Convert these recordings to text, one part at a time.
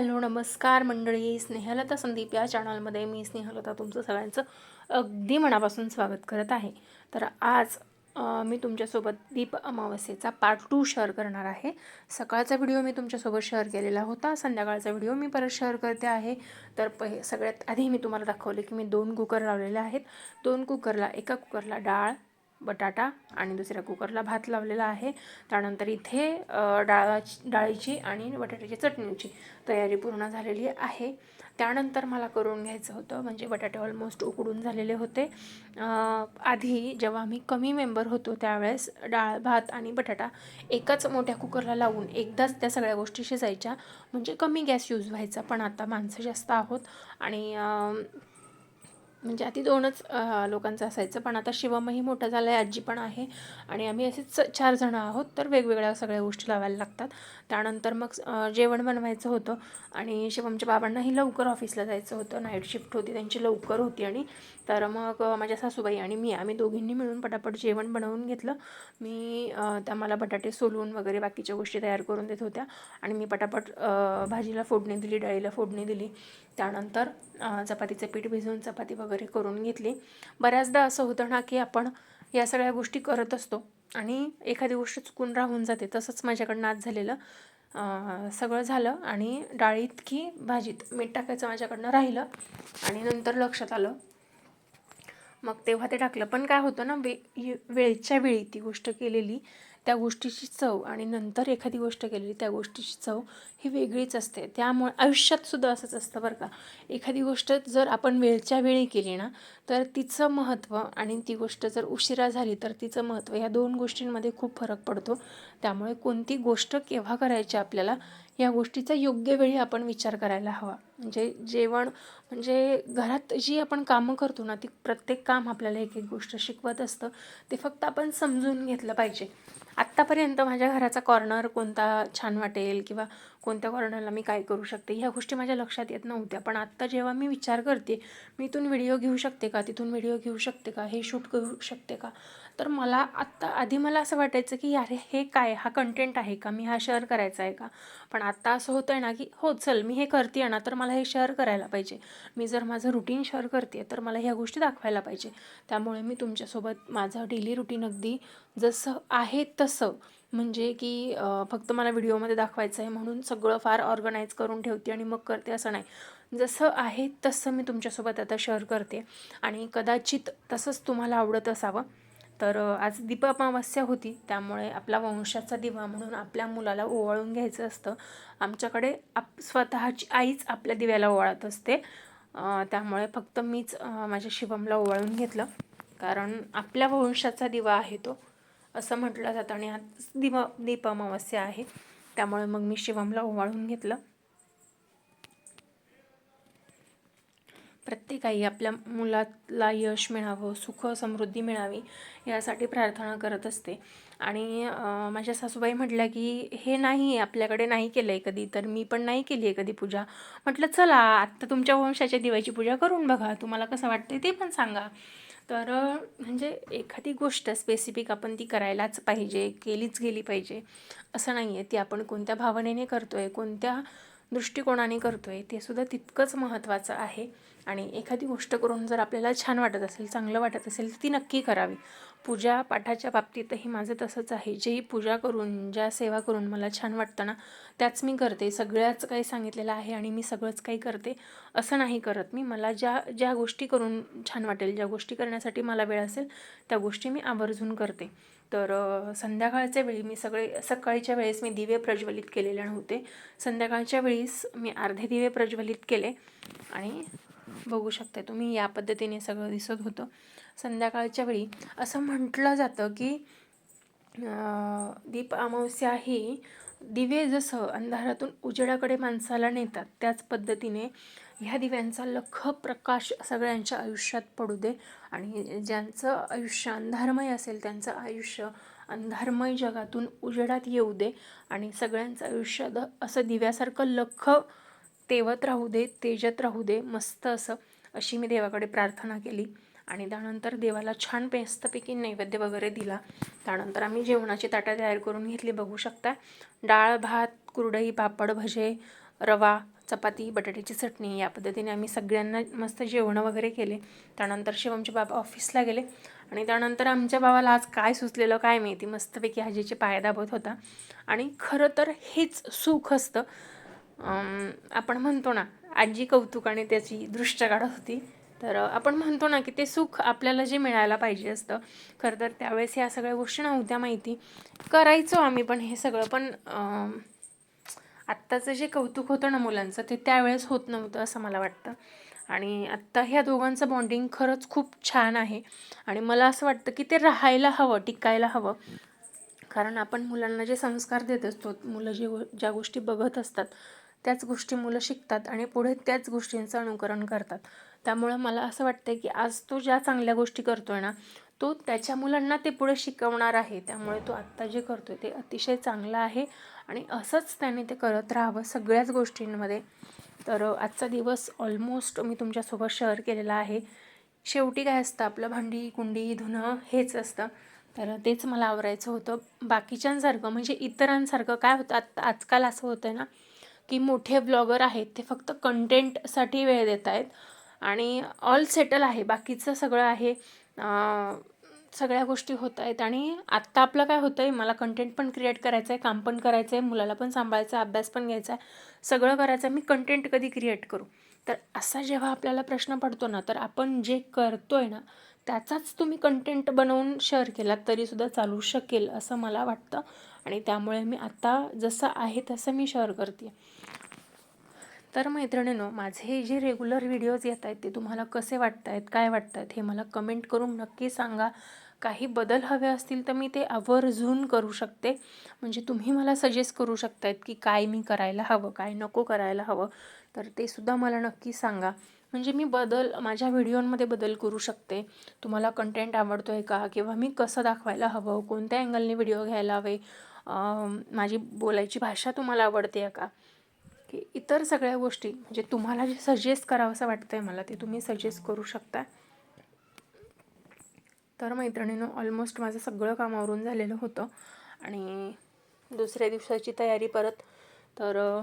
Hello नमस्कार मंडळी. स्नेहलता संदीप या चॅनलमध्ये मी स्नेहलता तुमचं सगळ्यांचं अगदी मनापासून स्वागत करत आहे. तर आज मी तुमच्यासोबत दीप अमावस्येचा पार्ट टू शेअर करणार आहे. सकाळचा व्हिडिओ मी तुमच्यासोबत शेअर केलेला होता. संध्याकाळचा व्हिडिओ मी परत शेअर करते आहे. तर पहि सगळ्यात आधी मी तुम्हाला दाखवले की मी दोन कुकर लावलेले आहेत. दोन कुकरला एका कुकरला डाळ बटाटा आणि दुसऱ्या कुकरला भात लावलेला आहे. त्यानंतर इथे डाळाची डाळीची आणि बटाट्याची चटणीची तयारी पूर्ण झालेली आहे. त्यानंतर मला करून घ्यायचं होतं म्हणजे बटाटे ऑलमोस्ट उकडून झालेले होते. आधी जेव्हा आम्ही कमी मेंबर होतो त्यावेळेस डाळ भात आणि बटाटा एकाच मोठ्या कुकरला लावून एकदाच त्या सगळ्या गोष्टी शिजायच्या. म्हणजे कमी गॅस यूज व्हायचा पण आता माणसं जास्त आहोत. आणि म्हणजे आधी दोनच लोकांचं असायचं पण आता शिवमही मोठा झाला आहे आजी पण आहे. आणि आम्ही असेच चार जण आहोत तर वेगवेगळ्या सगळ्या गोष्टी लावायला लागतात. त्यानंतर मग जेवण बनवायचं होतं. आणि शिवमच्या बाबांनाही लवकर ऑफिसला जायचं होतं. नाईट शिफ्ट होती त्यांची लवकर होती आणि तर मग माझ्या सासूबाई आणि मी आम्ही दोघींनी मिळून पटापट जेवण बनवून घेतलं. मी त्या मला बटाटे सोलून वगैरे बाकीच्या गोष्टी तयार करून देत होत्या. आणि मी पटापट भाजीला फोडणी दिली डाळीला फोडणी दिली. त्यानंतर चपातीचं पीठ भिजवून चपाती वगैरे करून घेतली. बऱ्याचदा असं होतं ना की आपण या सगळ्या गोष्टी करत असतो आणि एखादी गोष्ट चुकून राहून जाते. तसंच माझ्याकडनं आज झालेलं. सगळं झालं आणि डाळीत की भाजीत मीठ टाकायचं माझ्याकडनं राहिलं आणि नंतर लक्षात आलं. मग तेव्हा ते टाकलं. पण काय होतं ना वे वेळच्या वेळी ती गोष्ट केलेली त्या गोष्टीची चव आणि नंतर एखादी गोष्ट केलेली त्या गोष्टीची चव ही वेगळीच असते. त्यामुळे आयुष्यातसुद्धा असंच असतं बरं का. एखादी गोष्ट जर आपण वेळच्या वेळी केली ना तर तिचं महत्त्व आणि ती गोष्ट जर उशिरा झाली तर तिचं महत्त्व ह्या दोन गोष्टींमध्ये खूप फरक पडतो. त्यामुळे कोणती गोष्ट केव्हा करायची आपल्याला या गोष्टीचा योग्य वेळी आपण विचार करायला हवा. म्हणजे जेवण म्हणजे घरात जी आपण कामं करतो ना ती प्रत्येक काम आपल्याला एक एक गोष्ट शिकवत असतं. ते फक्त आपण समजून घेतलं पाहिजे. आत्तापर्यंत माझ्या घराचा कॉर्नर कोणता छान वाटेल किंवा कोणत्या कॉर्नरला मी काय करू शकते ह्या गोष्टी माझ्या लक्षात येत नव्हत्या. पण आत्ता जेव्हा मी विचार करते मी इथून व्हिडिओ घेऊ शकते का? तिथून व्हिडिओ घेऊ शकते का? हे शूट करू शकते का? तर मला आत्ता आधी मला असं वाटायचं की अरे हे काय? हा कंटेंट आहे का? मी हा शेअर करायचा आहे का? पण आत्ता असं होतं आहे ना की हो चल मी हे करते ना तर मला हे शेअर करायला पाहिजे. मी जर माझं रुटीन शेअर करते तर मला ह्या गोष्टी दाखवायला पाहिजे. त्यामुळे मी तुमच्यासोबत माझं डेली रुटीन अगदी जसं आहे तसं म्हणजे की फक्त मला व्हिडिओमध्ये दाखवायचं आहे म्हणून सगळं फार ऑर्गनाईज करून ठेवते आणि मग करते असं नाही. जसं आहे तसं मी तुमच्यासोबत आता शेअर करते. आणि कदाचित तसंच तुम्हाला आवडत असावं. तर आज दीप अमावस्या होती. त्यामुळे आपला वंशाचा दिवा म्हणून आपल्या मुलाला ओवाळून घ्यायचं असतं. आमच्याकडे आप स्वतःची आईच आपल्या दिव्याला ओवाळत असते. त्यामुळे फक्त मीच माझ्या शिवमला ओवाळून घेतलं. कारण आपल्या वंशाचा दिवा आहे तो. असं म्हटलं जातं आणि आज दिवा दीप अमावस्या आहे. त्यामुळे मग मी शिवमला ओवाळून घेतलं. प्रत्येक आई आपल्या मुलाला यश मिळावं सुख समृद्धी मिळावी यासाठी प्रार्थना करत असते. आणि माझ्या सासूबाई म्हटल्या की हे नाही आपल्याकडे नाही केलं आहे कधी तर मी पण नाही केली आहे कधी पूजा. म्हटलं चला आत्ता तुमच्या वंशाच्या दिवाची पूजा करून बघा तुम्हाला कसं वाटते ते पण सांगा. तर म्हणजे एखादी गोष्ट स्पेसिफिक आपण ती करायलाच पाहिजे केलीच गेली पाहिजे असं नाही आहे ती आपण कोणत्या भावनेने करतो आहे कोणत्या दृष्टिकोनाने करतो आहे ते सुद्धा तितकंच महत्त्वाचं आहे. आणि एखादी गोष्ट करून जर आपल्याला छान वाटत असेल चांगलं वाटत असेल तर ती नक्की करावी. पूजा पाठाच्या बाबतीतही माझं तसंच आहे. जेही पूजा करून ज्या सेवा करून मला छान वाटतं ना त्याच मी करते. सगळ्याच काही सांगितलेलं आहे आणि मी सगळंच काही करते. असं नाही करत मी. मला ज्या ज्या गोष्टी करून छान वाटेल ज्या गोष्टी करण्यासाठी मला वेळ असेल त्या गोष्टी मी आवर्जून करते. तर संध्याकाळच्या वेळी मी सगळे सकाळीच्या वेळेस मी दिवे प्रज्वलित केलेले नव्हते. संध्याकाळच्या वेळीस मी अर्धे दिवे प्रज्वलित केले आणि बघू शकता तुम्ही या पद्धतीने सगळं दिसत होतं. संध्याकाळच्या वेळी असं म्हटलं जातं की दीप अमावस्या ही दिवे जसं अंधारातून उजेडाकडे माणसाला नेतात त्याच पद्धतीने ह्या दिव्यांचा लख प्रकाश सगळ्यांच्या आयुष्यात पडू दे. आणि ज्यांचं आयुष्य अंधारमय असेल त्यांचं आयुष्य अंधारमय जगातून उजेडात येऊ दे. आणि सगळ्यांचं आयुष्य द- असं दिव्यासारखं लख तेवत राहू दे तेजत राहू दे मस्त असं अशी मी देवाकडे प्रार्थना केली. आणि त्यानंतर देवाला छान पेस्तपैकी नैवेद्य वगैरे दिला. त्यानंतर आम्ही जेवणाची ताटं तयार करून घेतली. बघू शकता डाळ भात कुरडई पापड भजे रवा चपाती बटाट्याची चटणी या पद्धतीने आम्ही सगळ्यांना मस्त जेवणं वगैरे केले. त्यानंतर शिवमचे बाबा ऑफिसला गेले. आणि त्यानंतर आमच्या बाबाला आज काय सुचलेलं काय माहिती मस्तपैकी आजीचे पाय दाबत होता. आणि खरं तर हेच सुख असतं. आपण म्हणतो ना आजी कौतुकाने त्याची दृष्ट काढत होती. तर आपण म्हणतो ना की ते सुख आपल्याला जे मिळायला पाहिजे असतं. खरं तर त्यावेळेस ह्या सगळ्या गोष्टी नव्हत्या माहिती. करायचो आम्ही पण हे सगळं पण आत्ताचं जे कौतुक होतं ना मुलांचं ते त्यावेळेस होत नव्हतं असं मला वाटतं. आणि आत्ता ह्या दोघांचं बॉन्डिंग खरंच खूप छान आहे. आणि मला असं वाटतं की ते राहायला हवं टिकायला हवं. कारण आपण मुलांना जे संस्कार देत असतो मुलं जे गो- ज्या गोष्टी बघत असतात त्याच गोष्टी मुलं शिकतात आणि पुढे त्याच गोष्टींचं अनुकरण करतात. त्यामुळं मला असं वाटतं की आज तो ज्या चांगल्या गोष्टी करतोय ना तो त्याच्या मुलांना ते पुढे शिकवणार आहे. त्यामुळे तो आत्ता जे करतोय ते अतिशय चांगलं आहे आणि असंच त्याने ते करत राहावं सगळ्याच गोष्टींमध्ये. तर आजचा दिवस ऑलमोस्ट मी तुमच्यासोबत शेअर केलेला आहे. शेवटी काय असतं आपलं भांडी कुंडी धुणं हेच असतं. तर तेच मला आवरायचं होतं. बाकीच्यांसारखं म्हणजे इतरांसारखं काय होतं आत्ता आजकाल असं होतं ना की मोठे ब्लॉगर आहेत ते फक्त कंटेंटसाठी वेळ देत आहेत. आणि ऑल सेटल आहे बाकीचं सगळं आहे सगळ्या गोष्टी होत आहेत. आणि आत्ता आपलं काय होतं आहे मला कंटेंट पण क्रिएट करायचं आहे काम पण करायचं आहे मुलाला पण सांभाळायचं आहे अभ्यास पण घ्यायचा आहे सगळं करायचं आहे मी कंटेंट कधी क्रिएट करू? तर असा जेव्हा आपल्याला प्रश्न पडतो ना तर आपण जे करतो आहे ना त्याचाच तुम्ही कंटेंट बनवून शेअर केलात तरीसुद्धा चालू शकेल असं मला वाटतं. आणि त्यामुळे मी आत्ता जसं आहे तसं मी शेअर करते तर मैत्रिणीनो माझे जे रेग्युलर व्हिडिओज येत आहेत ते तुम्हाला कसे वाटत आहेत काय वाटत आहेत हे मला कमेंट करून नक्की सांगा. काही बदल हवे असतील तर मी ते आवर्जून करू शकते. म्हणजे तुम्ही मला सजेस्ट करू शकतायत की काय मी करायला हवं काय नको करायला हवं तर ते सुद्धा मला नक्की सांगा. म्हणजे मी बदल माझ्या व्हिडिओमध्ये बदल करू शकते. तुम्हाला कंटेंट आवडतो आहे का? किंवा मी कसं दाखवायला हवं? कोणत्या अँगलने व्हिडिओ घ्यायला हवे? माझी बोलायची भाषा तुम्हाला आवडते आहे का? की इतर सगळ्या गोष्टी म्हणजे तुम्हाला जे सजेस्ट करावं असं वाटतं आहे मला ते तुम्ही सजेस्ट करू शकता. तर मैत्रिणीनं ऑलमोस्ट माझं सगळं काम आवरून झालेलं होतं. आणि दुसऱ्या दिवसाची तयारी परत तर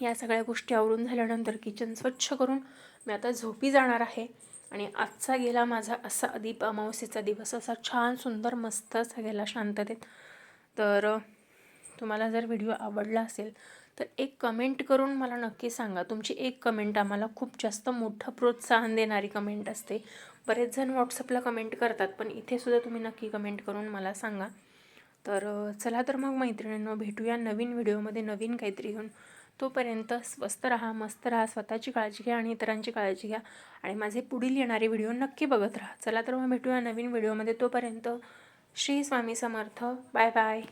या सगळ्या गोष्टी आवरून झाल्यानंतर किचन स्वच्छ करून मी आता झोपी जाणार आहे. आणि आजचा गेला माझा असा दीप अमावस्येचा दिवस असा छान सुंदर मस्त असा गेला शांततेत. तर तुम्हाला जर व्हिडिओ आवडला असेल तर एक कमेंट करून मला नक्की सांगा. तुमची एक कमेंट आम्हाला खूप जास्त मोठं प्रोत्साहन देणारी कमेंट असते. बरेच जण व्हॉट्सअपला कमेंट करतात पण इथेसुद्धा तुम्ही नक्की कमेंट करून मला सांगा. तर चला तर मग मैत्रिणींनो भेटूया नवीन व्हिडिओमध्ये नवीन काहीतरी घेऊन. तोपर्यंत स्वस्त राहा मस्त राहा स्वतःची काळजी घ्या आणि इतरांची काळजी घ्या. आणि माझे पुढील येणारे व्हिडिओ नक्की बघत राहा. चला तर मग भेटूया नवीन व्हिडिओमध्ये तोपर्यंत श्री स्वामी समर्थ. Bye bye